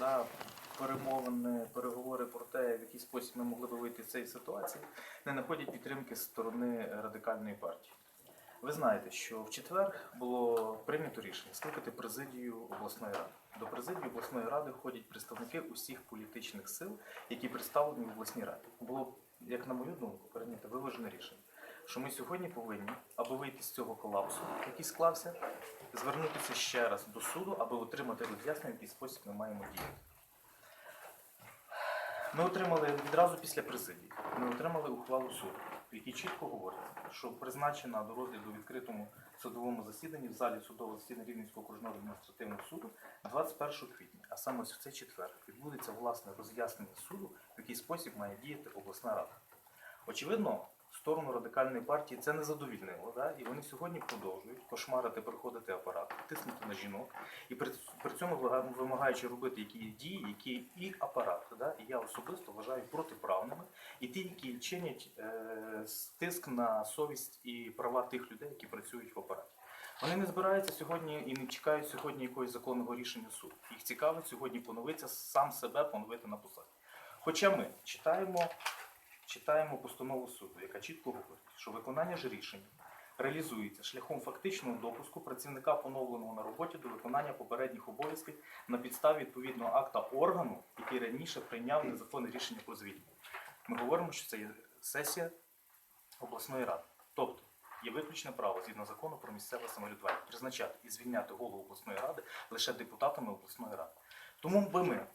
да, перемовини, переговори про те, в який спосіб ми могли би вийти з цієї ситуації, не знаходять підтримки з сторони радикальної партії. Ви знаєте, що в четвер було прийнято рішення скликати президію обласної ради. До президії обласної ради входять представники усіх політичних сил, які представлені в обласній раді. Було, як на мою думку, прийнято виважене рішення, що ми сьогодні повинні, аби вийти з цього колапсу, який склався, звернутися ще раз до суду, аби отримати роз'яснення, в який спосіб ми маємо діяти. Ми отримали відразу після президії. Ми отримали ухвалу суду, в якій чітко говориться, що призначена до розгляду відкритому судовому засіданні в залі судового засідання Рівненського окружного адміністративного суду 21 квітня, а саме ось в цей четвер, відбудеться власне роз'яснення суду, в який спосіб має діяти обласна рада. Очевидно, сторону радикальної партії це не задовільнило, да? і вони сьогодні продовжують кошмарити, приходити апарат, тиснути на жінок, і при, при цьому вимагаючи робити які дії, які і апарат, да? і я особисто вважаю протиправними, і ті, які чинять е, тиск на совість і права тих людей, які працюють в апараті. Вони не збираються сьогодні і не чекають сьогодні якогось законного рішення суду. Їх цікавить сьогодні поновитися, сам себе поновити на посаді. Хоча ми читаємо, читаємо постанову суду, яка чітко говорить, що виконання ж рішень реалізується шляхом фактичного допуску працівника поновленого на роботі до виконання попередніх обов'язків на підставі відповідного акта органу, який раніше прийняв незаконне рішення про звільнення. Ми говоримо, що це є сесія обласної ради. Тобто є виключне право згідно закону про місцеве самоврядування призначати і звільняти голову обласної ради лише депутатами обласної ради. Тому би ми,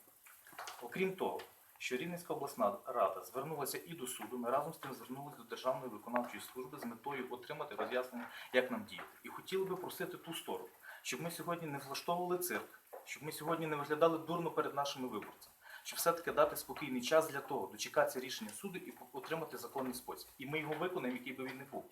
окрім того, що Рівненська обласна рада звернулася і до суду, ми разом з тим звернулися до Державної виконавчої служби з метою отримати роз'яснення, як нам діяти. І хотіли би просити ту сторону, щоб ми сьогодні не влаштовували цирк, щоб ми сьогодні не виглядали дурно перед нашими виборцями, щоб все-таки дати спокійний час для того, дочекатися рішення суду і отримати законний спосіб. І ми його виконаємо, який би він не був.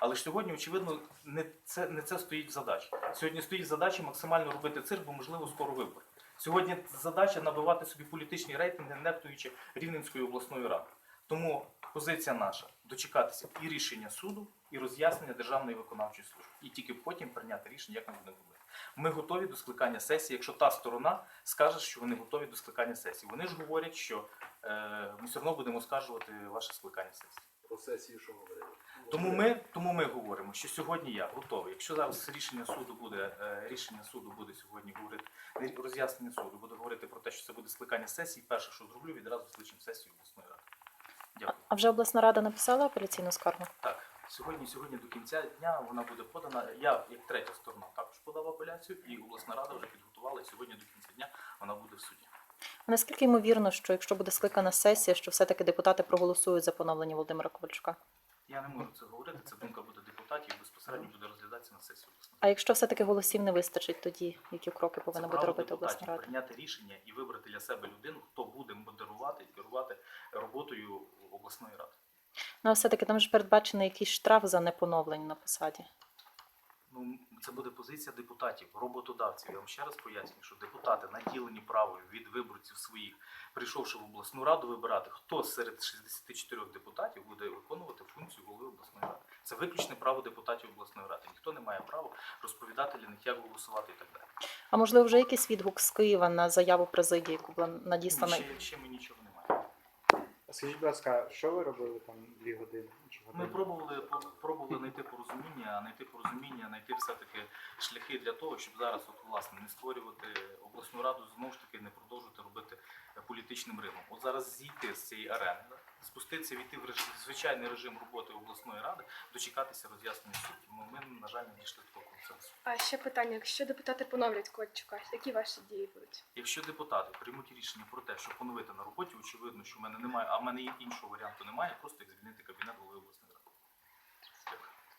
Але ж сьогодні, очевидно, не це, не це стоїть задача. Сьогодні стоїть задача максимально робити цирк, бо можливо скоро вибори. Сьогодні задача набивати собі політичні рейтинги, нехтуючи Рівненською обласною радою. Тому позиція наша дочекатися і рішення суду, і роз'яснення Державної виконавчої служби, і тільки потім прийняти рішення, як ми будемо робити. Ми готові до скликання сесії, якщо та сторона скаже, що вони готові до скликання сесії. Вони ж говорять, що е, ми все одно будемо скаржувати ваше скликання сесії. Про сесію, що говорили. Тому ми, тому ми говоримо, що сьогодні я готовий. Якщо зараз рішення суду буде, е, рішення суду буде сьогодні говорити, не роз'яснення суду буде говорити про те, що це буде скликання сесії, перше, що зроблю, відразу скличемо сесію обласної ради. Дякую. А вже обласна рада написала апеляційну скаргу? Так, сьогодні, сьогодні до кінця дня вона буде подана. Я, як третя сторона, також подав апеляцію, і обласна рада вже підготувала. І сьогодні до кінця дня вона буде в суді. А наскільки ймовірно, що якщо буде скликана сесія, що все-таки депутати проголосують за поновлення Володимира Ковальчука? Я не можу це говорити. Це думка буде депутатів, безпосередньо буде розглядатися на сесії обласної. А якщо все-таки голосів не вистачить, тоді які кроки повинна Це буде робити обласна рада? прийняти рішення і вибрати для себе людину, хто буде модерувати і керувати роботою обласної ради. Ну а все-таки там ж передбачений якийсь штраф за непоновлення на посаді. Ну це буде позиція депутатів, роботодавців. Я вам ще раз пояснюю, що депутати наділені правом від виборців своїх, прийшовши в обласну раду, вибирати, хто серед 64 депутатів буде виконувати функцію голови обласної ради. Це виключне право депутатів обласної ради. Ніхто не має права розповідати для них, як голосувати і так далі. А можливо, вже якийсь відгук з Києва на заяву президії, яку була надіслана? Ще, ще ми нічого не. Скажіть, будь ласка, що ви робили там дві години? Чи Ми пробували пробували знайти порозуміння, знайти порозуміння, знайти все-таки шляхи для того, щоб зараз от, власне не створювати обласну раду, знову ж таки не продовжувати робити політичним римом. От зараз зійти з цієї арени, спуститися, війти в режим, звичайний режим роботи обласної ради, дочекатися роз'яснення суду. Ну, ми, на жаль, не дійшли такого консенсусу. А ще питання: якщо депутати поновлять Кольчука, які ваші дії будуть? Якщо депутати приймуть рішення про те, що поновити на роботі, очевидно, що в мене немає, а в мене іншого варіанту немає, просто як звільнити кабінет голови обласної ради.